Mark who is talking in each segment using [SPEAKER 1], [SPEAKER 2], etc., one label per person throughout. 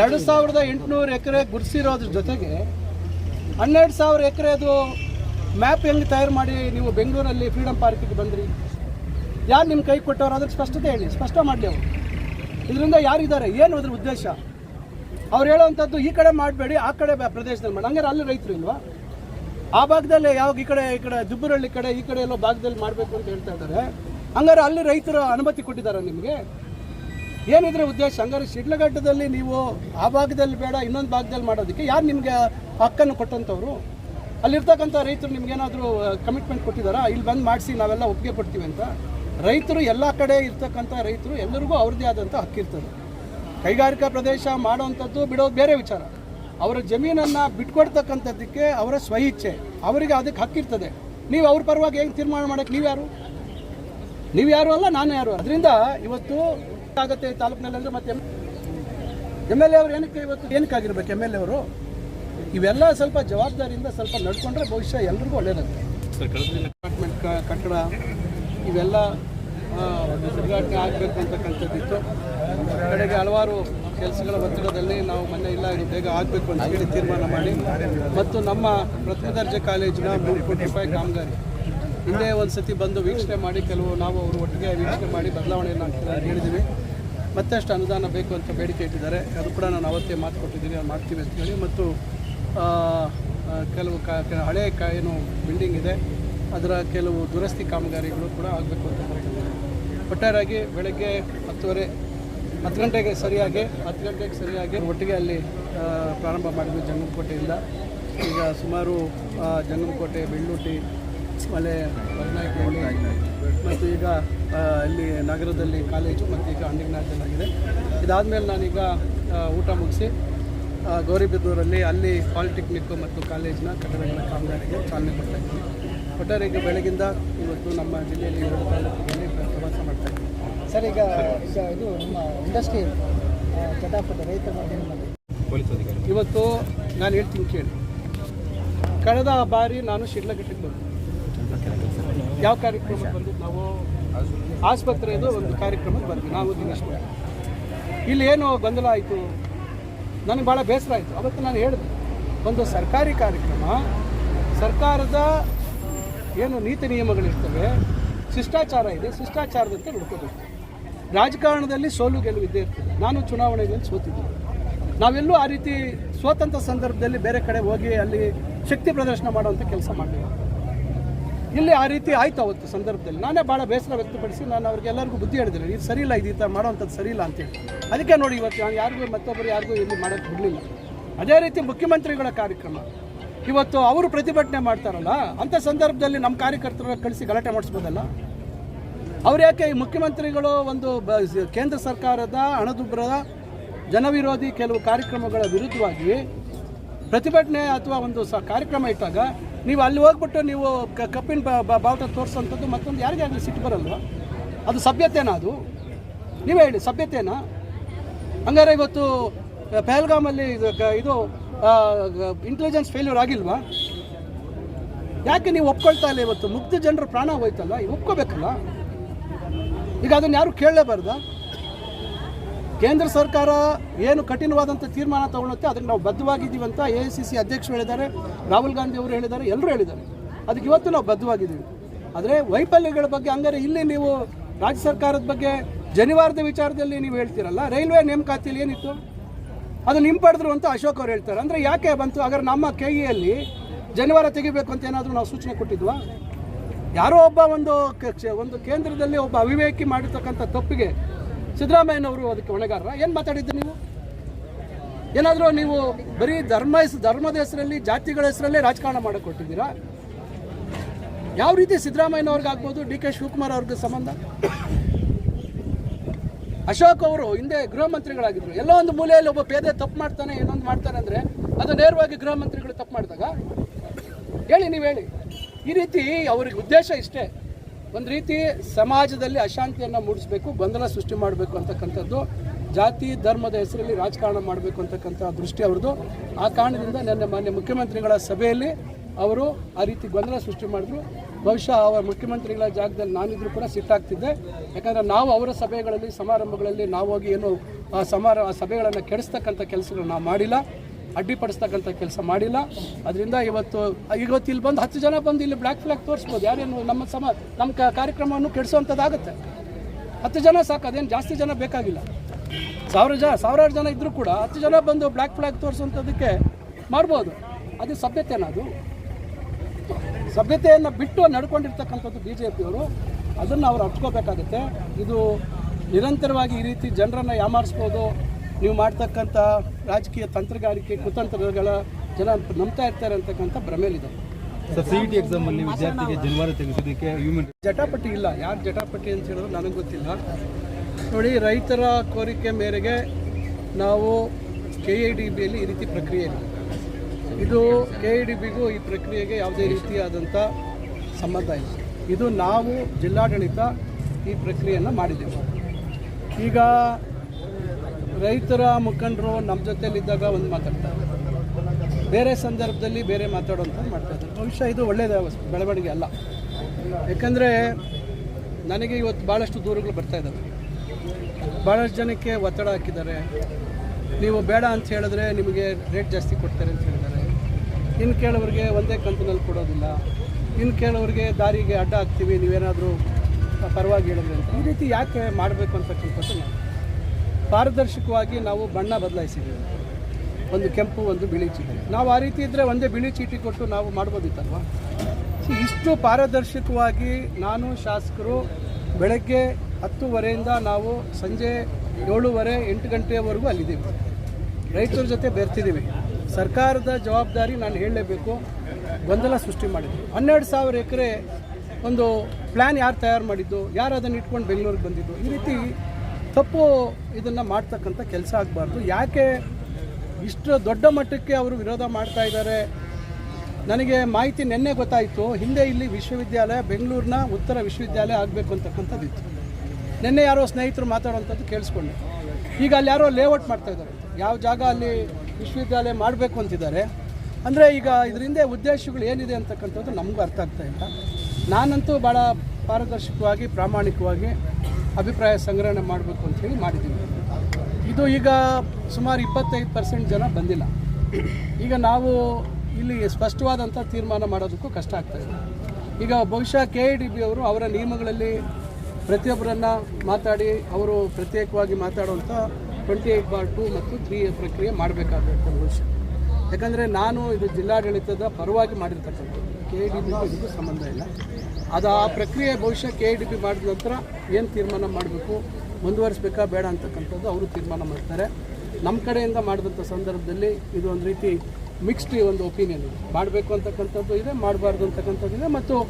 [SPEAKER 1] ಎರಡು ಸಾವಿರದ ಎಂಟುನೂರು ಎಕರೆ ಗುಡಿಸಿರೋದ್ರ ಜೊತೆಗೆ ಹನ್ನೆರಡು ಸಾವಿರ ಎಕರೆದು ಮ್ಯಾಪ್ ಹೆಂಗೆ ತಯಾರು ಮಾಡಿ ನೀವು ಬೆಂಗಳೂರಲ್ಲಿ ಫ್ರೀಡಮ್ ಪಾರ್ಕಿಗೆ ಬಂದ್ರಿ? ಯಾರು ನಿಮ್ಮ ಕೈ ಕೊಟ್ಟವ್ರು? ಅದಕ್ಕೆ ಸ್ಪಷ್ಟತೆ ಹೇಳಿ, ಸ್ಪಷ್ಟ ಮಾಡಲಿ ಅವರು. ಇದರಿಂದ ಯಾರಿದ್ದಾರೆ ಏನು ಅದ್ರ ಉದ್ದೇಶ? ಅವ್ರು ಹೇಳೋವಂಥದ್ದು ಈ ಕಡೆ ಮಾಡಬೇಡಿ, ಆ ಕಡೆ ಪ್ರದೇಶದಲ್ಲಿ ಮಾಡಿ. ಹಂಗಾರೆ ಅಲ್ಲಿ ರೈತರು ಇಲ್ವಾ? ಆ ಭಾಗದಲ್ಲಿ ಯಾವ ಈ ಕಡೆ ಈ ಕಡೆ ದುಬ್ಬರಳ್ಳಿ ಕಡೆ, ಈ ಕಡೆ ಎಲ್ಲೋ ಭಾಗದಲ್ಲಿ ಮಾಡಬೇಕು ಅಂತ ಹೇಳ್ತಾ ಇದ್ದಾರೆ ಹಂಗಾರೆ ಅಲ್ಲಿ ರೈತರು ಅನುಮತಿ ಕೊಟ್ಟಿದ್ದಾರೆ ನಿಮಗೆ? ಏನಿದ್ರೆ ಉದ್ದೇಶ? ಹಂಗಾರೆ ಶಿಡ್ಲಘಟ್ಟದಲ್ಲಿ ನೀವು ಆ ಭಾಗದಲ್ಲಿ ಬೇಡ, ಇನ್ನೊಂದು ಭಾಗದಲ್ಲಿ ಮಾಡೋದಕ್ಕೆ ಯಾರು ನಿಮಗೆ ಹಕ್ಕನ್ನು ಕೊಟ್ಟಂಥವ್ರು ಅಲ್ಲಿರ್ತಕ್ಕಂಥ ರೈತರು ನಿಮ್ಗೇನಾದರೂ ಕಮಿಟ್ಮೆಂಟ್ ಕೊಟ್ಟಿದ್ದಾರಾ ಇಲ್ಲಿ ಬಂದು ಮಾಡಿಸಿ, ನಾವೆಲ್ಲ ಒಪ್ಪಿಗೆ ಕೊಡ್ತೀವಿ ಅಂತ. ರೈತರು ಎಲ್ಲ ಕಡೆ ಇರ್ತಕ್ಕಂಥ ರೈತರು ಎಲ್ಲರಿಗೂ ಅವ್ರದ್ದೇ ಆದಂಥ ಹಕ್ಕಿರ್ತದೆ. ಕೈಗಾರಿಕಾ ಪ್ರದೇಶ ಮಾಡೋವಂಥದ್ದು ಬಿಡೋದು ಬೇರೆ ವಿಚಾರ. ಅವರ ಜಮೀನನ್ನು ಬಿಟ್ಕೊಡ್ತಕ್ಕಂಥದ್ದಕ್ಕೆ ಅವರ ಸ್ವಇಚ್ಛೆ ಅವರಿಗೆ ಅದಕ್ಕೆ ಹಕ್ಕಿರ್ತದೆ. ನೀವು ಅವ್ರ ಪರವಾಗಿ ಹೆಂಗೆ ತೀರ್ಮಾನ ಮಾಡೋಕ್ಕೆ ನೀವು ಯಾರು ನೀವು ಯಾರು ಅಲ್ಲ, ನಾನು ಯಾರು? ಅದರಿಂದ ಇವತ್ತು ಆಗತ್ತೆ ತಾಲೂಕಿನಲ್ಲಿ ಅಂದ್ರೆ ಮತ್ತೆ ಎಂ ಎಲ್ ಎ ಅವರು ಏನಕ್ಕೆ ಇವತ್ತು ಏನಕ್ಕಾಗಿರ್ಬೇಕು ಎಂ ಎಲ್ ಎ ಅವರು? ಇವೆಲ್ಲ ಸ್ವಲ್ಪ ಜವಾಬ್ದಾರಿಯಿಂದ ಸ್ವಲ್ಪ ನಡ್ಕೊಂಡ್ರೆ ಬಹುಶಃ ಎಲ್ರಿಗೂ ಒಳ್ಳೇದಾಗುತ್ತೆ ಅಪಾರ್ಟ್ಮೆಂಟ್ ಕಟ್ಟಡ ಇವೆಲ್ಲ ಉದ್ಘಾಟನೆ ಆಗಬೇಕು ಅಂತಕ್ಕಂಥದ್ದಿತ್ತು ಕಡೆಗೆ ಹಲವಾರು ಕೆಲಸಗಳ ಒತ್ತಡದಲ್ಲಿ ನಾವು ಮೊನ್ನೆ ಇಲ್ಲ ಇದು ಬೇಗ ಆಗಬೇಕು ಅಂತ ಹೇಳಿ ತೀರ್ಮಾನ ಮಾಡಿ. ಮತ್ತು ನಮ್ಮ ಪ್ರಥಮ ದರ್ಜೆ ಕಾಲೇಜಿನ ಮೂರು ಕೋಟಿ ರೂಪಾಯಿ ಕಾಮಗಾರಿ. ಹಿಂದೆ ಒಂದು ಸತಿ ಬಂದು ವೀಕ್ಷಣೆ ಮಾಡಿ ಕೆಲವು ನಾವು ಅವರು ಒಟ್ಟಿಗೆ ವೀಕ್ಷಣೆ ಮಾಡಿ ಬದಲಾವಣೆಯನ್ನು ಹೇಳಿದ್ದೀವಿ ಮತ್ತಷ್ಟು ಅನುದಾನ ಬೇಕು ಅಂತ ಬೇಡಿಕೆ ಇಟ್ಟಿದ್ದಾರೆ. ಅದು ಕೂಡ ನಾನು ಅವತ್ತೇ ಮಾತು ಕೊಟ್ಟಿದ್ದೀನಿ, ಅದು ಮಾಡ್ತೀವಿ ಅಂತ ಹೇಳಿ. ಮತ್ತು ಕೆಲವು ಕ ಹಳೆ ಕ, ಏನು ಬಿಲ್ಡಿಂಗ್ ಇದೆ, ಅದರ ಕೆಲವು ದುರಸ್ತಿ ಕಾಮಗಾರಿಗಳು ಕೂಡ ಆಗಬೇಕು ಅಂತ ಬರ್ತಿದ್ದಾರೆ ಒಟ್ಟಾರೆಯಾಗಿ ಬೆಳಗ್ಗೆ ಹತ್ತುವರೆ, ಹತ್ತು ಗಂಟೆಗೆ ಸರಿಯಾಗಿ, ಹತ್ತು ಗಂಟೆಗೆ ಸರಿಯಾಗಿ ಒಟ್ಟಿಗೆ ಅಲ್ಲಿ ಪ್ರಾರಂಭ ಮಾಡಿದ್ವಿ ಜಂಗಮಕೋಟೆಯಿಂದ. ಈಗ ಸುಮಾರು ಜಂಗಮಕೋಟೆ, ಬೆಳ್ಳೂಟಿ ಬದನಾಯಕಹಳ್ಳಿ ಮತ್ತು ಈಗ ಇಲ್ಲಿ ನಗರದಲ್ಲಿ ಕಾಲೇಜು ಮತ್ತು ಈಗ ಇದಾದ ಇದಾದಮೇಲೆ ನಾನೀಗ ಊಟ ಮುಗಿಸಿ ಗೌರಿಬಿದ್ದೂರಲ್ಲಿ ಗೌರಿಬಿದೂರಲ್ಲಿ ಅಲ್ಲಿ ಪಾಲಿಟೆಕ್ನಿಕ್ ಮತ್ತು ಕಾಲೇಜಿನ ಕಟ್ಟಡಗಳ ಕಾಮಗಾರಿಗೆ ಚಾಲನೆ ಕೊಡ್ತಾ ಇದ್ದೀನಿ. ಒಟ್ಟಾರೆ ಈಗ ಬೆಳಗಿಂದ ಇವತ್ತು ನಮ್ಮ ಜಿಲ್ಲೆಯಲ್ಲಿ ಎರಡು ತಾಲೂಕುಗಳಲ್ಲಿ ಪ್ರವಾಸ ಮಾಡ್ತಾ ಇದ್ದೀನಿ.
[SPEAKER 2] ಸರ್ ಈಗ ಈಗ ಇದು ನಮ್ಮ ಇಂಡಸ್ಟ್ರಿ ಚಟಾಪಟ ರೈತರ
[SPEAKER 1] ಇವತ್ತು ನಾನು ಹೇಳ್ತೀನಿ ಕೇಳಿ. ಕಳೆದ ಬಾರಿ ನಾನು ಶಿಡ್ಲಘಟ್ಟಕ್ಕೆ ಬಂದೆ. ಯಾವ ಕಾರ್ಯಕ್ರಮಕ್ಕೆ ಬಂದು ನಾವು ಆಸ್ಪತ್ರೆಯದು ಒಂದು ಕಾರ್ಯಕ್ರಮಕ್ಕೆ ಬಂದ್ವಿ. ನಾವು ದಿನೇಶ್ ಇಲ್ಲಿ ಏನು ಗೊಂದಲ ಆಯಿತು? ನನಗೆ ಭಾಳ ಬೇಸರ ಆಯಿತು. ಅವತ್ತು ನಾನು ಹೇಳಿದೆ, ಒಂದು ಸರ್ಕಾರಿ ಕಾರ್ಯಕ್ರಮ, ಸರ್ಕಾರದ ಏನು ನೀತಿ ನಿಯಮಗಳಿರ್ತವೆ, ಶಿಷ್ಟಾಚಾರ ಇದೆ, ಶಿಷ್ಟಾಚಾರದಂತೆ ನೋಡ್ಕೋಬೇಕು. ರಾಜಕಾರಣದಲ್ಲಿ ಸೋಲು ಗೆಲುವು ಇದ್ದೇ ಇರ್ತದೆ. ನಾನು ಚುನಾವಣೆಯಲ್ಲಿ ಸೋತಿದ್ದೆ. ನಾವೆಲ್ಲೂ ಆ ರೀತಿ ಸ್ವತಂತ್ರ ಸಂದರ್ಭದಲ್ಲಿ ಬೇರೆ ಕಡೆ ಹೋಗಿ ಅಲ್ಲಿ ಶಕ್ತಿ ಪ್ರದರ್ಶನ ಮಾಡುವಂಥ ಕೆಲಸ ಮಾಡಲಿಲ್ಲ ಇಲ್ಲಿ ಆ ರೀತಿ ಆಯ್ತು ಅವತ್ತು ಸಂದರ್ಭದಲ್ಲಿ. ನಾನೇ ಭಾಳ ಬೇಸರ ವ್ಯಕ್ತಪಡಿಸಿ ನಾನು ಅವ್ರಿಗೆಲ್ಲರಿಗೂ ಬುದ್ಧಿ ಹೇಳಿದ್ದೀನಿ. ಇದು ಸರಿ ಇಲ್ಲ ಇದು ಈ ಥರ ಮಾಡೋವಂಥದ್ದು ಸರಿ ಇಲ್ಲ ಅಂತೇಳಿ ಅದಕ್ಕೆ ನೋಡಿ ಇವತ್ತು ನಾನು ಯಾರಿಗೂ ಮತ್ತೊಬ್ಬರು ಯಾರಿಗೂ ಇಲ್ಲಿ ಮಾಡೋಕ್ಕೆ ಬಿಡಲಿಲ್ಲ. ಅದೇ ರೀತಿ ಮುಖ್ಯಮಂತ್ರಿಗಳ ಕಾರ್ಯಕ್ರಮ. ಇವತ್ತು ಅವರು ಪ್ರತಿಭಟನೆ ಮಾಡ್ತಾರಲ್ಲ, ಅಂಥ ಸಂದರ್ಭದಲ್ಲಿ ನಮ್ಮ ಕಾರ್ಯಕರ್ತರನ್ನ ಕಳಿಸಿ ಗಲಾಟೆ ಮಾಡಿಸ್ಬೋದಲ್ಲ? ಅವ್ರು ಯಾಕೆ ಈ ಮುಖ್ಯಮಂತ್ರಿಗಳು ಒಂದು ಬ ಕೇಂದ್ರ ಸರ್ಕಾರದ ಹಣದುಬ್ಬರದ ಜನವಿರೋಧಿ ಕೆಲವು ಕಾರ್ಯಕ್ರಮಗಳ ವಿರುದ್ಧವಾಗಿ ಪ್ರತಿಭಟನೆ ಅಥವಾ ಒಂದು ಸ, ಕಾರ್ಯಕ್ರಮ ಇಟ್ಟಾಗ ನೀವು ಅಲ್ಲಿ ಹೋಗ್ಬಿಟ್ಟು ನೀವು ಕಪ್ಪಿನ ಬಾವುಟ ತೋರಿಸೋಂಥದ್ದು ಮತ್ತೊಂದು ಯಾರಿಗೆ ಆಗಲಿ ಸಿಟ್ಟು ಬರಲ್ವಾ? ಅದು ಸಭ್ಯತೆನಾ ಅದು? ನೀವೇ ಹೇಳಿ, ಸಭ್ಯತೆನಾ? ಹಂಗಾರೆ ಇವತ್ತು ಪೆಹಲ್ಗಾಮಲ್ಲಿ ಇದು ಇಂಟೆಲಿಜೆನ್ಸ್ ಫೇಲ್ಯೂರ್ ಆಗಿಲ್ವಾ? ಯಾಕೆ ನೀವು ಒಪ್ಕೊಳ್ತಾ ಇಲ್ಲ ಇವತ್ತು? ಮುಗ್ಧ ಜನರ ಪ್ರಾಣ ಹೋಯ್ತಲ್ಲ ಒಪ್ಕೋಬೇಕಲ್ಲ? ಈಗ ಅದನ್ನು ಯಾರು ಕೇಳಲೇಬಾರ್ದ? ಕೇಂದ್ರ ಸರ್ಕಾರ ಏನು ಕಠಿಣವಾದಂಥ ತೀರ್ಮಾನ ತಗೊಳ್ಳುತ್ತೆ, ಅದಕ್ಕೆ ನಾವು ಬದ್ಧವಾಗಿದ್ದೀವಿ ಅಂತ ಎ ಐ ಸಿ ಸಿ ಅಧ್ಯಕ್ಷರು ಹೇಳಿದ್ದಾರೆ, ರಾಹುಲ್ ಗಾಂಧಿ ಅವರು ಹೇಳಿದ್ದಾರೆ, ಎಲ್ಲರೂ ಹೇಳಿದ್ದಾರೆ. ಅದಕ್ಕೆ ಇವತ್ತು ನಾವು ಬದ್ಧವಾಗಿದ್ದೀವಿ. ಆದರೆ ವೈಫಲ್ಯಗಳ ಬಗ್ಗೆ ಹಂಗಾರೆ ಇಲ್ಲಿ ನೀವು ರಾಜ್ಯ ಸರ್ಕಾರದ ಬಗ್ಗೆ ಜನಿವಾರದ ವಿಚಾರದಲ್ಲಿ ನೀವು ಹೇಳ್ತೀರಲ್ಲ, ರೈಲ್ವೆ ನೇಮಕಾತಿಯಲ್ಲಿ ಏನಿತ್ತು? ಅದನ್ನು ಹಿಂಪಡೆದ್ರು ಅಂತ ಅಶೋಕ್ ಅವ್ರು ಹೇಳ್ತಾರೆ. ಅಂದರೆ ಯಾಕೆ ಬಂತು? ಹಾಗಾದ್ರೆ ನಮ್ಮ ಕೆ ಇಯಲ್ಲಿ ಜನಿವಾರ ತೆಗಿಬೇಕು ಅಂತ ಏನಾದರೂ ನಾವು ಸೂಚನೆ ಕೊಟ್ಟಿದ್ವಾ? ಯಾರೋ ಒಬ್ಬ ಒಂದು ಒಂದು ಕೇಂದ್ರದಲ್ಲಿ ಒಬ್ಬ ಅವಿವೇಕಿ ಮಾಡಿರ್ತಕ್ಕಂಥ ತಪ್ಪಿಗೆ ಸಿದ್ದರಾಮಯ್ಯನವರು ಅದಕ್ಕೆ ಹೊಣೆಗಾರರ? ಏನು ಮಾತಾಡಿದ್ದು ನೀವು? ಏನಾದರೂ ನೀವು ಬರೀ ಧರ್ಮ ಧರ್ಮದ ಹೆಸರಲ್ಲಿ, ಜಾತಿಗಳ ಹೆಸರಲ್ಲೇ ರಾಜಕಾರಣ ಮಾಡಿಕೊಟ್ಟಿದ್ದೀರಾ? ಕೊಟ್ಟಿದ್ದೀರಾ ಯಾವ ರೀತಿ ಸಿದ್ದರಾಮಯ್ಯನವ್ರಿಗೆ ಆಗ್ಬೋದು ಡಿ ಕೆ ಶಿವಕುಮಾರ್ ಅವ್ರಿಗೆ ಸಂಬಂಧ? ಅಶೋಕ್ ಅವರು ಹಿಂದೆ ಗೃಹ ಮಂತ್ರಿಗಳಾಗಿದ್ದರು ಎಲ್ಲೋ ಒಂದು ಮೂಲೆಯಲ್ಲಿ ಒಬ್ಬ ಪೇದೆ ತಪ್ಪು ಮಾಡ್ತಾನೆ ಇನ್ನೊಂದು ಮಾಡ್ತಾನೆ ಅಂದರೆ ಅದು ನೇರವಾಗಿ ಗೃಹ ಮಂತ್ರಿಗಳು ತಪ್ಪು ಮಾಡಿದಾಗ? ಹೇಳಿ ನೀವು ಹೇಳಿ. ಈ ರೀತಿ ಅವ್ರಿಗೆ ಉದ್ದೇಶ ಇಷ್ಟೇ. ಒಂದು ರೀತಿ ಸಮಾಜದಲ್ಲಿ ಅಶಾಂತಿಯನ್ನು ಮೂಡಿಸಬೇಕು, ಗೊಂದಲ ಸೃಷ್ಟಿ ಮಾಡಬೇಕು ಅಂತಕ್ಕಂಥದ್ದು, ಜಾತಿ, ಧರ್ಮದ ಹೆಸರಲ್ಲಿ ರಾಜಕಾರಣ ಮಾಡಬೇಕು ಅಂತಕ್ಕಂಥ ದೃಷ್ಟಿ ಅವ್ರದ್ದು. ಆ ಕಾರಣದಿಂದ ನನ್ನ ಮಾನ್ಯ ಮುಖ್ಯಮಂತ್ರಿಗಳ ಸಭೆಯಲ್ಲಿ ಅವರು ಆ ರೀತಿ ಗೊಂದಲ ಸೃಷ್ಟಿ ಮಾಡಿದ್ರು. ಬಹುಶಃ ಅವರ ಮುಖ್ಯಮಂತ್ರಿಗಳ ಜಾಗದಲ್ಲಿ ನಾನಿದ್ರು ಕೂಡ ಸಿಟ್ಟಾಗ್ತಿದ್ದೆ. ಯಾಕಂದರೆ ನಾವು ಅವರ ಸಭೆಗಳಲ್ಲಿ, ಸಮಾರಂಭಗಳಲ್ಲಿ ನಾವು ಹೋಗಿ ಏನು ಆ ಸಮಾರ ಸಭೆಗಳನ್ನು ಕೆಡಿಸ್ತಕ್ಕಂಥ ಕೆಲಸಗಳು ನಾವು ಮಾಡಿಲ್ಲ. ಅಡ್ಡಿಪಡಿಸ್ತಕ್ಕಂಥ ಕೆಲಸ ಮಾಡಿಲ್ಲ. ಅದರಿಂದ ಇವತ್ತು ಇವತ್ತು ಇಲ್ಲಿ ಬಂದು ಹತ್ತು ಜನ ಬಂದು ಇಲ್ಲಿ ಬ್ಲ್ಯಾಕ್ ಫ್ಲಾಗ್ ತೋರಿಸ್ಬೋದು. ಯಾರೇನು ನಮ್ಮ ಸಮ, ನಮ್ಮ ಕಾರ್ಯಕ್ರಮವನ್ನು ಕೆಡಿಸುವಂಥದ್ದಾಗುತ್ತೆ. ಹತ್ತು ಜನ ಸಾಕು, ಅದೇನು ಜಾಸ್ತಿ ಜನ ಬೇಕಾಗಿಲ್ಲ. ಸಾವಿರ ಜನ ಸಾವಿರಾರು ಜನ ಇದ್ದರೂ ಕೂಡ ಹತ್ತು ಜನ ಬಂದು ಬ್ಲ್ಯಾಕ್ ಫ್ಲಾಗ್ ತೋರಿಸುವಂಥದ್ದಕ್ಕೆ ಮಾಡ್ಬೋದು. ಅದು ಸಭ್ಯತೆನ ಅದು? ಸಭ್ಯತೆಯನ್ನು ಬಿಟ್ಟು ನಡ್ಕೊಂಡಿರ್ತಕ್ಕಂಥದ್ದು ಬಿ ಜೆ ಪಿಯವರು ಅದನ್ನು ಅವ್ರು ಹಚ್ಕೋಬೇಕಾಗುತ್ತೆ ಇದು ನಿರಂತರವಾಗಿ ಈ ರೀತಿ ಜನರನ್ನು ಯಾಮಾರಿಸ್ಬೋದು. ನೀವು ಮಾಡ್ತಕ್ಕಂಥ ರಾಜಕೀಯ ತಂತ್ರಗಾರಿಕೆ ಕುತಂತ್ರಗಳ ಜನ ನಂಬ್ತಾ ಇರ್ತಾರೆ ಅಂತಕ್ಕಂಥ ಭ್ರಮೇಲಿದೆ
[SPEAKER 3] ಸರ್ ಸಿ ಟಿ ಎಕ್ಸಾಮ್ ಅಲ್ಲಿ ವಿದ್ಯಾರ್ಥಿಗೆ ಜನವಾರ ತೆಗೆಸೋದಕ್ಕೆ ಹ್ಯೂಮನ್
[SPEAKER 1] ಜಟಾಪಟಿ ಇಲ್ಲ. ಯಾರು ಜಟಾಪಟ್ಟಿ ಅಂತ ಹೇಳಿದ್ರು ನನಗೆ ಗೊತ್ತಿಲ್ಲ. ನೋಡಿ ರೈತರ ಕೋರಿಕೆ ಮೇರೆಗೆ ನಾವು ಕೆ ಐ ಡಿ ಬಿಯಲ್ಲಿ ಈ ರೀತಿ ಪ್ರಕ್ರಿಯೆ ಇದೆ ಇದು ಕೆ ಐ ಡಿ ಬಿಗೂ ಈ ಪ್ರಕ್ರಿಯೆಗೆ ಯಾವುದೇ ರೀತಿಯಾದಂಥ ಸಂಬಂಧ ಇಲ್ಲ. ಇದು ನಾವು ಜಿಲ್ಲಾಡಳಿತ ಈ ಪ್ರಕ್ರಿಯೆಯನ್ನು ಮಾಡಿದ್ದೇವೆ. ಈಗ ರೈತರ ಮುಖಂಡರು ನಮ್ಮ ಜೊತೆಲಿದ್ದಾಗ ಒಂದು ಮಾತಾಡ್ತಾರೆ. ಬೇರೆ ಸಂದರ್ಭದಲ್ಲಿ ಬೇರೆ ಮಾತಾಡೋಂಥ ಮಾಡ್ತಾ ಇದ್ದಾರೆ. ಬಹುಶಃ ಇದು ಒಳ್ಳೆಯದ ಬೆಳವಣಿಗೆ ಅಲ್ಲ. ಯಾಕಂದರೆ ನನಗೆ ಇವತ್ತು ಭಾಳಷ್ಟು ದೂರುಗಳು ಬರ್ತಾ ಇದ್ದಾವೆ. ಭಾಳಷ್ಟು ಜನಕ್ಕೆ ಒತ್ತಡ ಹಾಕಿದ್ದಾರೆ. ನೀವು ಬೇಡ ಅಂತ ಹೇಳಿದ್ರೆ ನಿಮಗೆ ರೇಟ್ ಜಾಸ್ತಿ ಕೊಡ್ತಾರೆ ಅಂತ ಹೇಳಿದ್ದಾರೆ. ಇನ್ನು ಕೇಳೋರಿಗೆ ಒಂದೇ ಕಂತಿನಲ್ಲಿ ಕೊಡೋದಿಲ್ಲ. ಇನ್ನು ಕೇಳೋವ್ರಿಗೆ ದಾರಿಗೆ ಅಡ್ಡ ಹಾಕ್ತೀವಿ. ನೀವೇನಾದರೂ ಪರವಾಗಿ ಹೇಳಿದ್ರೆ ಅಂತ. ಈ ರೀತಿ ಯಾಕೆ ಮಾಡಬೇಕು ಅಂತಕ್ಕಂಥದ್ದು ಪಾರದರ್ಶಕವಾಗಿ ನಾವು ಬಣ್ಣ ಬದಲಾಯಿಸಿದ್ದೇವೆ. ಒಂದು ಕೆಂಪು, ಒಂದು ಬಿಳಿ ಚೀಟಿ. ನಾವು ಆ ರೀತಿ ಇದ್ದರೆ ಒಂದೇ ಬಿಳಿ ಚೀಟಿ ಕೊಟ್ಟು ನಾವು ಮಾಡ್ಬೋದಿತ್ತಲ್ವಾ? ಇಷ್ಟು ಪಾರದರ್ಶಕವಾಗಿ ನಾನು ಶಾಸಕರು ಬೆಳಗ್ಗೆ ಹತ್ತುವರೆಯಿಂದ ನಾವು ಸಂಜೆ ಏಳುವರೆ, ಎಂಟು ಗಂಟೆವರೆಗೂ ಅಲ್ಲಿದ್ದೀವಿ. ರೈತರ ಜೊತೆ ಬೆರ್ತಿದ್ದೀವಿ. ಸರ್ಕಾರದ ಜವಾಬ್ದಾರಿ ನಾನು ಹೇಳಲೇಬೇಕು. ಗೊಂದಲ ಸೃಷ್ಟಿ ಮಾಡಿದ್ವಿ ಹನ್ನೆರಡು ಸಾವಿರ ಎಕರೆ ಒಂದು ಪ್ಲ್ಯಾನ್ ಯಾರು ತಯಾರು ಮಾಡಿದ್ದು, ಯಾರು ಅದನ್ನು ಇಟ್ಕೊಂಡು ಬೆಂಗಳೂರಿಗೆ ಬಂದಿದ್ದು? ಈ ರೀತಿ ತಪ್ಪು ಇದನ್ನು ಮಾಡ್ತಕ್ಕಂಥ ಕೆಲಸ ಆಗಬಾರ್ದು. ಯಾಕೆ ಇಷ್ಟು ದೊಡ್ಡ ಮಟ್ಟಕ್ಕೆ ಅವರು ವಿರೋಧ ಮಾಡ್ತಾ ಇದ್ದಾರೆ? ನನಗೆ ಮಾಹಿತಿ ನಿನ್ನೆ ಗೊತ್ತಾಯಿತು. ಹಿಂದೆ ಇಲ್ಲಿ ವಿಶ್ವವಿದ್ಯಾಲಯ, ಬೆಂಗಳೂರಿನ ಉತ್ತರ ವಿಶ್ವವಿದ್ಯಾಲಯ ಆಗಬೇಕು ಅಂತಕ್ಕಂಥದ್ದಿತ್ತು ನಿನ್ನೆ ಯಾರೋ ಸ್ನೇಹಿತರು ಮಾತಾಡುವಂಥದ್ದು ಕೇಳಿಸ್ಕೊಂಡೆ. ಈಗ ಅಲ್ಲಿ ಯಾರೋ ಲೇಔಟ್ ಮಾಡ್ತಾ ಇದ್ದಾರೆ. ಯಾವ ಜಾಗ ಅಲ್ಲಿ ವಿಶ್ವವಿದ್ಯಾಲಯ ಮಾಡಬೇಕು ಅಂತಿದ್ದಾರೆ. ಅಂದರೆ ಈಗ ಇದರಿಂದ ಉದ್ದೇಶಗಳು ಏನಿದೆ ಅಂತಕ್ಕಂಥದ್ದು ನಮಗೂ ಅರ್ಥ ಆಗ್ತಾ ಇಲ್ಲ. ನಾನಂತೂ ಭಾಳ ಪಾರದರ್ಶಕವಾಗಿ, ಪ್ರಾಮಾಣಿಕವಾಗಿ ಅಭಿಪ್ರಾಯ ಸಂಗ್ರಹಣೆ ಮಾಡಬೇಕು ಅಂತೇಳಿ ಮಾಡಿದ್ದೀವಿ ಇದು ಈಗ ಸುಮಾರು ಇಪ್ಪತ್ತೈದು ಪರ್ಸೆಂಟ್ ಜನ ಬಂದಿಲ್ಲ. ಈಗ ನಾವು ಇಲ್ಲಿ ಸ್ಪಷ್ಟವಾದಂಥ ತೀರ್ಮಾನ ಮಾಡೋದಕ್ಕೂ ಕಷ್ಟ ಆಗ್ತಾ ಇದೆ. ಈಗ ಬಹುಶಃ ಕೆ ಐ ಡಿ ಬಿ ಅವರು ಅವರ ನಿಯಮಗಳಲ್ಲಿ ಪ್ರತಿಯೊಬ್ಬರನ್ನು ಮಾತಾಡಿ ಅವರು ಪ್ರತ್ಯೇಕವಾಗಿ ಮಾತಾಡುವಂಥ ಟ್ವೆಂಟಿ ಏಯ್ಟ್ ಬಾರ್ ಟು ಮತ್ತು ತ್ರೀ ಪ್ರಕ್ರಿಯೆ ಮಾಡಬೇಕಾಗುತ್ತೆ ಬಹುಶಃ. ಯಾಕಂದರೆ ನಾನು ಇದು ಜಿಲ್ಲಾಡಳಿತದ ಪರವಾಗಿ ಮಾಡಿರ್ತಕ್ಕಂಥದ್ದು. ಕೆ ಐ ಡಿ ಬಿ ಇದಕ್ಕೂ ಸಂಬಂಧ ಇಲ್ಲ. ಅದು ಆ ಪ್ರಕ್ರಿಯೆ ಬಹುಶಃ ಕೆ ಐ ಡಿ ಪಿ ಮಾಡಿದ ನಂತರ ಏನು ತೀರ್ಮಾನ ಮಾಡಬೇಕು, ಮುಂದುವರಿಸ್ಬೇಕಾ ಬೇಡ ಅಂತಕ್ಕಂಥದ್ದು ಅವರು ತೀರ್ಮಾನ ಮಾಡ್ತಾರೆ. ನಮ್ಮ ಕಡೆಯಿಂದ ಮಾಡಿದಂಥ ಸಂದರ್ಭದಲ್ಲಿ ಇದು ಒಂದು ರೀತಿ ಮಿಕ್ಸ್ಡ್ ಒಂದು ಒಪಿನಿಯನ್ ಮಾಡಬೇಕು ಅಂತಕ್ಕಂಥದ್ದು ಇದೆ, ಮಾಡಬಾರ್ದು ಅಂತಕ್ಕಂಥದ್ದು ಇದೆ ಮತ್ತು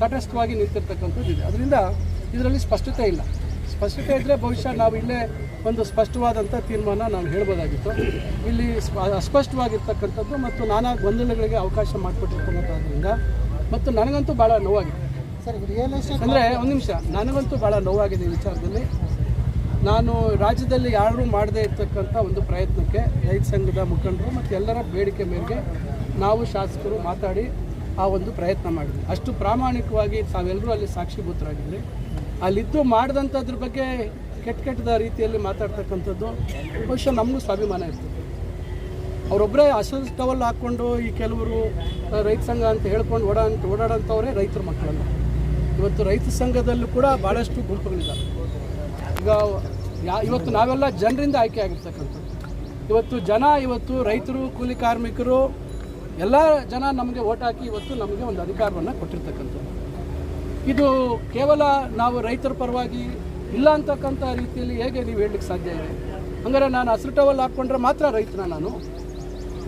[SPEAKER 1] ತಟಸ್ಥವಾಗಿ ನಿಂತಿರ್ತಕ್ಕಂಥದ್ದು ಇದೆ. ಅದರಿಂದ ಇದರಲ್ಲಿ ಸ್ಪಷ್ಟತೆ ಇಲ್ಲ. ಸ್ಪಷ್ಟತೆ ಇದ್ದರೆ ಬಹುಶಃ ನಾವು ಇಲ್ಲೇ ಒಂದು ಸ್ಪಷ್ಟವಾದಂಥ ತೀರ್ಮಾನ ನಾವು ಹೇಳ್ಬೋದಾಗಿತ್ತು. ಇಲ್ಲಿ ಸ್ಪ- ಅಸ್ಪಷ್ಟವಾಗಿರ್ತಕ್ಕಂಥದ್ದು ಮತ್ತು ನಾನಾ ಗೊಂದಲಗಳಿಗೆ ಅವಕಾಶ ಮಾಡಿಕೊಟ್ಟಿರ್ತಕ್ಕಂಥದ್ರಿಂದ ಮತ್ತು ನನಗಂತೂ ಭಾಳ ನೋವಾಗಿದೆ. ಅಂದರೆ ಒಂದು ನಿಮಿಷ ನನಗಂತೂ ಭಾಳ ನೋವಾಗಿದೆ ಈ ವಿಚಾರದಲ್ಲಿ. ನಾನು ರಾಜ್ಯದಲ್ಲಿ ಯಾರೂ ಮಾಡದೇ ಇರ್ತಕ್ಕಂಥ ಒಂದು ಪ್ರಯತ್ನಕ್ಕೆ ರೈತ ಸಂಘದ ಮುಖಂಡರು ಮತ್ತು ಎಲ್ಲರ ಬೇಡಿಕೆ ಮೇರೆಗೆ ನಾವು ಶಾಸಕರು ಮಾತಾಡಿ ಆ ಒಂದು ಪ್ರಯತ್ನ ಮಾಡಿದ್ವಿ. ಅಷ್ಟು ಪ್ರಾಮಾಣಿಕವಾಗಿ ತಾವೆಲ್ಲರೂ ಅಲ್ಲಿ ಸಾಕ್ಷಿಭೂತರಾಗಿದ್ರಿ. ಅಲ್ಲಿದ್ದು ಮಾಡಿದಂಥದ್ರ ಬಗ್ಗೆ ಕೆಟ್ಟ ಕೆಟ್ಟದ ರೀತಿಯಲ್ಲಿ ಮಾತಾಡ್ತಕ್ಕಂಥದ್ದು ಬಹುಶಃ ನಮಗೂ ಸ್ವಾಭಿಮಾನ ಇರ್ತದೆ. ಅವರೊಬ್ಬರೇ ಹಸಿರು ಟವಲ್ ಹಾಕ್ಕೊಂಡು ಈ ಕೆಲವರು ರೈತ ಸಂಘ ಅಂತ ಹೇಳ್ಕೊಂಡು ಓಡಾ ಓಡಾಡೋಂಥವ್ರೆ ರೈತರ ಮಕ್ಕಳಲ್ಲ. ಇವತ್ತು ರೈತ ಸಂಘದಲ್ಲೂ ಕೂಡ ಭಾಳಷ್ಟು ಗುಂಪುಗಳಿದ್ದಾವೆ ಈಗ ಯಾ, ಇವತ್ತು ನಾವೆಲ್ಲ ಜನರಿಂದ ಆಯ್ಕೆ ಆಗಿರ್ತಕ್ಕಂಥದ್ದು. ಇವತ್ತು ಜನ, ಇವತ್ತು ರೈತರು, ಕೂಲಿ ಕಾರ್ಮಿಕರು, ಎಲ್ಲ ಜನ ನಮಗೆ ಓಟ್ ಹಾಕಿ ಇವತ್ತು ನಮಗೆ ಒಂದು ಅಧಿಕಾರವನ್ನು ಕೊಟ್ಟಿರ್ತಕ್ಕಂಥದ್ದು. ಇದು ಕೇವಲ ನಾವು ರೈತರ ಪರವಾಗಿ ಇಲ್ಲ ಅಂತಕ್ಕಂಥ ರೀತಿಯಲ್ಲಿ ಹೇಗೆ ನೀವು ಹೇಳಲಿಕ್ಕೆ ಸಾಧ್ಯ ಇದೆ? ಹಂಗಾರೆ ನಾನು ಹಸಿರು ಟವಲ್ ಹಾಕ್ಕೊಂಡ್ರೆ ಮಾತ್ರ ರೈತನ ನಾನು.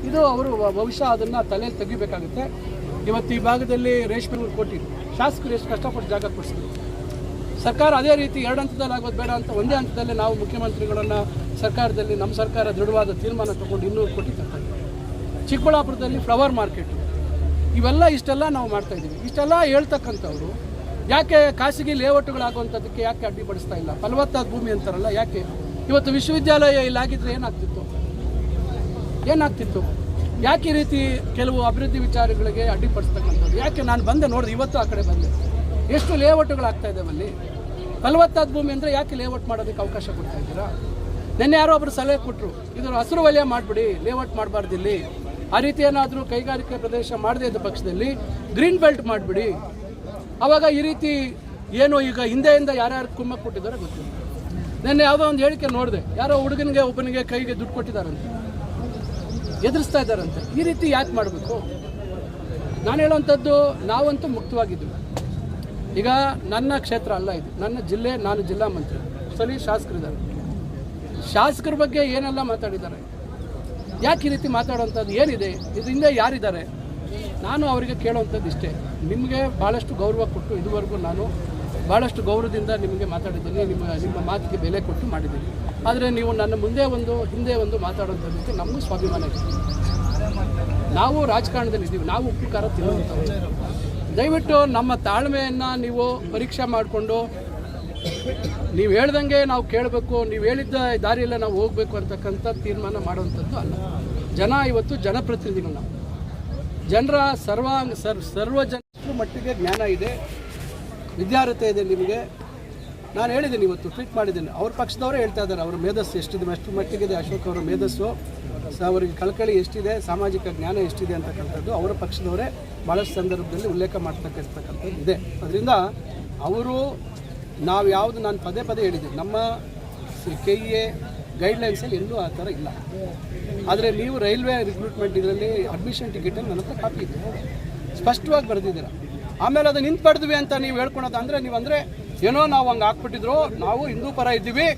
[SPEAKER 1] ಇದು ಅವರು ಬಹುಶಃ ಅದನ್ನು ತಲೆಯಲ್ಲಿ ತೆಗಿಬೇಕಾಗುತ್ತೆ. ಇವತ್ತು ಈ ಭಾಗದಲ್ಲಿ ರೇಷ್ಮೆ ಕೊಟ್ಟಿದ್ರು ಕೋಟಿ. ಶಾಸಕರು ಎಷ್ಟು ಕಷ್ಟಪಟ್ಟು ಜಾಗ ಕೊಡಿಸಿದ್ರು. ಸರ್ಕಾರ ಅದೇ ರೀತಿ ಎರಡು ಹಂತದಲ್ಲಿ ಆಗೋದು ಬೇಡ ಅಂತ ಒಂದೇ ಹಂತದಲ್ಲಿ ನಾವು ಮುಖ್ಯಮಂತ್ರಿಗಳನ್ನು ಸರ್ಕಾರದಲ್ಲಿ ನಮ್ಮ ಸರ್ಕಾರ ದೃಢವಾದ ತೀರ್ಮಾನ ತಗೊಂಡು ಇನ್ನೂರು ಕೋಟಿ ತರ್ತಾರೆ ಚಿಕ್ಕಬಳ್ಳಾಪುರದಲ್ಲಿ ಫ್ಲವರ್ ಮಾರ್ಕೆಟ್. ಇವೆಲ್ಲ ಇಷ್ಟೆಲ್ಲ ನಾವು ಮಾಡ್ತಾ ಇದ್ದೀವಿ. ಇಷ್ಟೆಲ್ಲ ಹೇಳ್ತಕ್ಕಂಥವ್ರು ಯಾಕೆ ಖಾಸಗಿ ಲೇಔಟ್ಗಳಾಗುವಂಥದ್ದಕ್ಕೆ ಯಾಕೆ ಅಡ್ಡಿಪಡಿಸ್ತಾ ಇಲ್ಲ? ಫಲವತ್ತಾದ ಭೂಮಿ ಅಂತಾರಲ್ಲ, ಯಾಕೆ? ಇವತ್ತು ವಿಶ್ವವಿದ್ಯಾಲಯ ಇಲ್ಲಿ ಆಗಿದ್ರೆ ಏನಾಗ್ತಿತ್ತು? ಏನಾಗ್ತಿತ್ತು? ಯಾಕೆ ಈ ರೀತಿ ಕೆಲವು ಅಭಿವೃದ್ಧಿ ವಿಚಾರಗಳಿಗೆ ಅಡ್ಡಿಪಡಿಸ್ತಕ್ಕಂಥದ್ದು? ಯಾಕೆ ನಾನು ಬಂದೆ ನೋಡಿದೆ, ಇವತ್ತು ಆ ಕಡೆ ಬಂದೆ. ಎಷ್ಟು ಲೇಔಟ್ಗಳಾಗ್ತಾ ಇದ್ದಾವೆ ಅಲ್ಲಿ? ಫಲವತ್ತಾದ ಭೂಮಿ ಅಂದರೆ ಯಾಕೆ ಲೇಔಟ್ ಮಾಡೋದಕ್ಕೆ ಅವಕಾಶ ಕೊಡ್ತಾ ಇದ್ದೀರಾ? ನಿನ್ನೆ ಯಾರೋ ಒಬ್ಬರು ಸಲಹೆ ಕೊಟ್ಟರು ಇದರ ಹಸಿರು ವಲಯ ಮಾಡಿಬಿಡಿ ಲೇಔಟ್ ಮಾಡಬಾರ್ದು ಇಲ್ಲಿ. ಆ ರೀತಿ ಏನಾದರೂ ಕೈಗಾರಿಕೆ ಪ್ರದೇಶ ಮಾಡದೇ ಇದ್ದ ಪಕ್ಷದಲ್ಲಿ ಗ್ರೀನ್ ಬೆಲ್ಟ್ ಮಾಡಿಬಿಡಿ. ಆವಾಗ ಈ ರೀತಿ ಏನು ಈಗ ಹಿಂದೆಯಿಂದ ಯಾರ್ಯಾರು ಕುಮ್ಮಕ್ಕೆ ಕೊಟ್ಟಿದ್ದಾರೆ ಗೊತ್ತಿಲ್ಲ. ನಿನ್ನೆ ಯಾವುದೋ ಒಂದು ಹೇಳಿಕೆ ನೋಡಿದೆ, ಯಾರೋ ಹುಡುಗನಿಗೆ, ಒಬ್ಬನಿಗೆ ಕೈಗೆ ದುಡ್ಡು ಕೊಟ್ಟಿದ್ದಾರಂತೆ. ಎದುರಿಸ್ತಾ ಇದ್ದಾರಂತೆ. ಈ ರೀತಿ ಯಾಕೆ ಮಾಡಬೇಕು? ನಾನು ಹೇಳುವಂಥದ್ದು, ನಾವಂತೂ ಮುಕ್ತವಾಗಿದ್ವಿ ಈಗ ನನ್ನ ಕ್ಷೇತ್ರ ಅಲ್ಲ ಇದು. ನನ್ನ ಜಿಲ್ಲೆ, ನಾನು ಜಿಲ್ಲಾ ಮಂತ್ರಿ. ಸಲಿ ಶಾಸಕರಿದ್ದಾರೆ. ಶಾಸಕರ ಬಗ್ಗೆ ಏನೆಲ್ಲ ಮಾತಾಡಿದ್ದಾರೆ? ಯಾಕೆ ಈ ರೀತಿ ಮಾತಾಡುವಂಥದ್ದು ಏನಿದೆ? ಇದರಿಂದ ಯಾರಿದ್ದಾರೆ? ನಾನು ಅವರಿಗೆ ಕೇಳುವಂಥದ್ದು ಇಷ್ಟೇ. ನಿಮಗೆ ಭಾಳಷ್ಟು ಗೌರವ ಕೊಟ್ಟು ಇದುವರೆಗೂ ನಾನು ಭಾಳಷ್ಟು ಗೌರವದಿಂದ ನಿಮಗೆ ಮಾತಾಡಿದ್ದೀನಿ. ನಿಮ್ಮ ನಿಮ್ಮ ಮಾತಿಗೆ ಬೆಲೆ ಕೊಟ್ಟು ಮಾಡಿದ್ದೀನಿ. ಆದರೆ ನೀವು ನನ್ನ ಮುಂದೆ ಒಂದು, ಹಿಂದೆ ಒಂದು ಮಾತಾಡುವಂಥದ್ದಕ್ಕೆ ನಮಗೂ ಸ್ವಾಭಿಮಾನ ಇದೆ. ನಾವು ರಾಜಕಾರಣದಲ್ಲಿ ಇದ್ದೀವಿ, ನಾವು ಉಪ್ಪು, ಖಾರ ತಿನ್ನುವಂಥವ್ರು ದಯವಿಟ್ಟು ನಮ್ಮ ತಾಳ್ಮೆಯನ್ನು ನೀವು ಪರೀಕ್ಷೆ ಮಾಡಿಕೊಂಡು, ನೀವು ಹೇಳ್ದಂಗೆ ನಾವು ಕೇಳಬೇಕು, ನೀವು ಹೇಳಿದ್ದ ದಾರಿಯಲ್ಲೇ ನಾವು ಹೋಗಬೇಕು ಅಂತಕ್ಕಂಥ ತೀರ್ಮಾನ ಮಾಡುವಂಥದ್ದು ಅಲ್ಲ. ಜನ ಇವತ್ತು ಜನಪ್ರತಿನಿಧಿಗಳು ನಾವು. ಜನರ ಸರ್ವಾಂಗ, ಸರ್ ಸರ್ವ ಜನರ ಮಟ್ಟಿಗೆ ಜ್ಞಾನ ಇದೆ, ವಿದ್ಯಾರ್ಹತೆ ಇದೆ ನಿಮಗೆ. ನಾನು ಹೇಳಿದ್ದೀನಿ ಇವತ್ತು ಟ್ವೀಟ್ ಮಾಡಿದ್ದೀನಿ. ಅವ್ರ ಪಕ್ಷದವರೇ ಹೇಳ್ತಾ ಇದ್ದಾರೆ, ಅವ್ರ ಮೇಧಸ್ಸು ಎಷ್ಟಿದೆ, ಅಷ್ಟು ಮಟ್ಟಿಗಿದೆ, ಅಶೋಕ್ ಅವರ ಮೇಧಸ್ಸು. ಅವರಿಗೆ ಕಳಕಳಿ ಎಷ್ಟಿದೆ, ಸಾಮಾಜಿಕ ಜ್ಞಾನ ಎಷ್ಟಿದೆ ಅಂತಕ್ಕಂಥದ್ದು ಅವರ ಪಕ್ಷದವರೇ ಭಾಳಷ್ಟು ಸಂದರ್ಭದಲ್ಲಿ ಉಲ್ಲೇಖ ಮಾಡ್ತಕ್ಕಂಥದ್ದು ಇದೆ. ಅದರಿಂದ ಅವರು, ನಾವು ಯಾವುದು ನಾನು ಪದೇ ಪದೇ ಹೇಳಿದ್ದೀನಿ. ನಮ್ಮ ಕೆ ಇ ಎ ಗೈಡ್ಲೈನ್ಸಲ್ಲಿ ಎಲ್ಲೂ ಆ ಥರ ಇಲ್ಲ. ಆದರೆ ನೀವು ರೈಲ್ವೆ ರಿಕ್ರೂಟ್ಮೆಂಟ್ ಇದರಲ್ಲಿ ಅಡ್ಮಿಷನ್ ಟಿಕೆಟಲ್ಲಿ ನನ್ನ ಹತ್ರ ಕಾಪಿ ಇದೆ ಸ್ಪಷ್ಟವಾಗಿ ಬರೆದಿದ್ದೀರ? ಆಮೇಲೆ ಅದು ನಿಂತು ಪಡೆದ್ವಿ ಅಂತ ನೀವು ಹೇಳ್ಕೊಳೋದು ಅಂದರೆ ನೀವು ಅಂದರೆ ಏನೋ ನಾವು ಹಂಗೆ ಹಾಕ್ಬಿಟ್ಟಿದ್ರು, ನಾವು ಹಿಂದೂ ಪರ ಇದ್ದೀವಿ,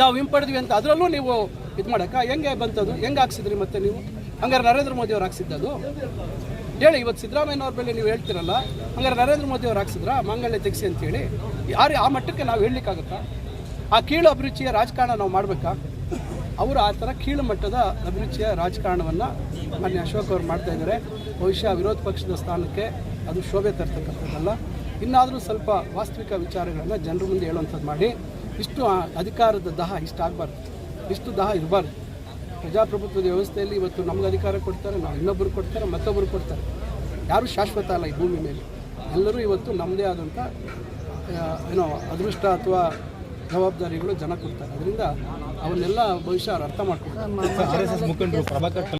[SPEAKER 1] ನಾವು ಹಿಂಪಡೆದ್ವಿ ಅಂತ, ಅದರಲ್ಲೂ ನೀವು ಇದು ಮಾಡಕ್ಕ? ಹೆಂಗೆ ಬಂತದು? ಹೆಂಗೆ ಹಾಕ್ಸಿದ್ರಿ ಮತ್ತೆ ನೀವು? ಹಂಗಾರೆ ನರೇಂದ್ರ ಮೋದಿ ಅವ್ರು ಹಾಕ್ಸಿದ್ದದು? ಹೇಳಿ, ಇವತ್ತು ಸಿದ್ದರಾಮಯ್ಯನವ್ರ ಮೇಲೆ ನೀವು ಹೇಳ್ತಿರಲ್ಲ, ಹಂಗಾರೆ ನರೇಂದ್ರ ಮೋದಿ ಅವ್ರು ಹಾಕ್ಸಿದ್ರ? ಮಾಂಗಲ್ಯ ತೆಗಿಸಿ ಅಂತೇಳಿ ಯಾರು, ಆ ಮಟ್ಟಕ್ಕೆ ನಾವು ಹೇಳಲಿಕ್ಕಾಗತ್ತಾ? ಆ ಕೀಳು ಅಭಿರುಚಿಯ ರಾಜಕಾರಣ ನಾವು ಮಾಡಬೇಕಾ? ಅವರು ಆ ಥರ ಕೀಳು ಮಟ್ಟದ ಅಭಿರುಚಿಯ ರಾಜಕಾರಣವನ್ನು ಮಾನ್ಯ ಅಶೋಕ್ ಅವರು ಮಾಡ್ತಾ ಇದ್ದಾರೆ. ಬಹುಶಃ ವಿರೋಧ ಪಕ್ಷದ ಸ್ಥಾನಕ್ಕೆ ಅದು ಶೋಭೆ ತರ್ತಕ್ಕಂಥದ್ದಲ್ಲ. ಇನ್ನಾದರೂ ಸ್ವಲ್ಪ ವಾಸ್ತವಿಕ ವಿಚಾರಗಳನ್ನು ಜನರ ಮುಂದೆ ಹೇಳುವಂಥದ್ದು ಮಾಡಿ. ಇಷ್ಟು ಅಧಿಕಾರದ ದಹ ಇಷ್ಟು ಆಗಬಾರ್ದು ಇಷ್ಟು ದಹ ಇರಬಾರ್ದು. ಪ್ರಜಾಪ್ರಭುತ್ವದ ವ್ಯವಸ್ಥೆಯಲ್ಲಿ ಇವತ್ತು ನಮ್ಗೆ ಅಧಿಕಾರ ಕೊಡ್ತಾರೆ ನಾವು ಇನ್ನೊಬ್ಬರು ಕೊಡ್ತಾರೆ ಮತ್ತೊಬ್ಬರು ಕೊಡ್ತಾರೆ. ಯಾರೂ ಶಾಶ್ವತ ಅಲ್ಲ ಈ ಭೂಮಿ ಮೇಲೆ. ಎಲ್ಲರೂ ಇವತ್ತು ನಮ್ಮದೇ ಆದಂಥ ಏನೋ ಅದೃಷ್ಟ ಅಥವಾ ಜವಾಬ್ದಾರಿಗಳು ಜನ ಕೊಡ್ತಾರೆ. ಅದರಿಂದ ಅವನ್ನೆಲ್ಲ ಬಹುಶಃ ಅವ್ರು ಅರ್ಥ ಮಾಡ್ಕೊಳ್ತಾರೆ.